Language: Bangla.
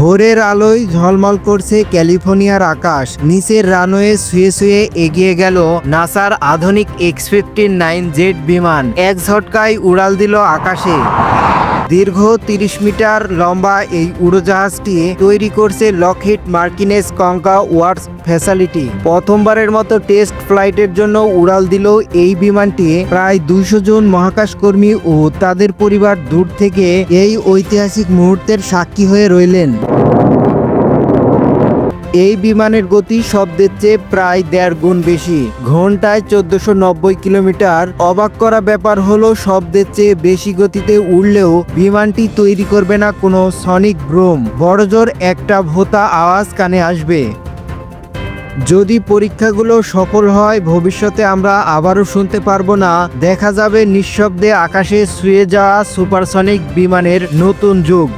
ভোরের আলোয় ঝলমল করছে ক্যালিফোর্নিয়ার আকাশ। নিচের রানওয়ে শুয়ে শুয়ে এগিয়ে গেল নাসার আধুনিক এক্স নাইন জেট বিমান। এক ঝটকায় উড়াল দিল আকাশে। দীর্ঘ তিরিশ মিটার লম্বা এই উড়োজাহাজটি তৈরি করছে লকহিট মার্কিনেস কঙ্কা ওয়ার্স ফ্যাসিলিটি। প্রথমবারের মতো টেস্ট ফ্লাইটের জন্য উড়াল দিল এই বিমানটি। প্রায় দুশো জন মহাকাশকর্মী ও তাদের পরিবার দূর থেকে এই ঐতিহাসিক মুহূর্তের সাক্ষী হয়ে রইলেন। এই বিমানের গতি শব্দের চেয়ে প্রায় দেড় গুণ বেশি। ঘন্টায় চোদ্দশো নব্বই কিলোমিটার। অবাক করা ব্যাপার হলো, শব্দের চেয়ে বেশি গতিতে উড়লেও বিমানটি তৈরি করবে না কোনো সনিক ব্রোম। বড়জোর একটা ভোতা আওয়াজ কানে আসবে। যদি পরীক্ষাগুলো সফল হয়, ভবিষ্যতে আমরা আবারও শুনতে পারব না। দেখা যাবে নিঃশব্দে আকাশে শুয়ে যাওয়া সুপারসনিক বিমানের নতুন যুগ।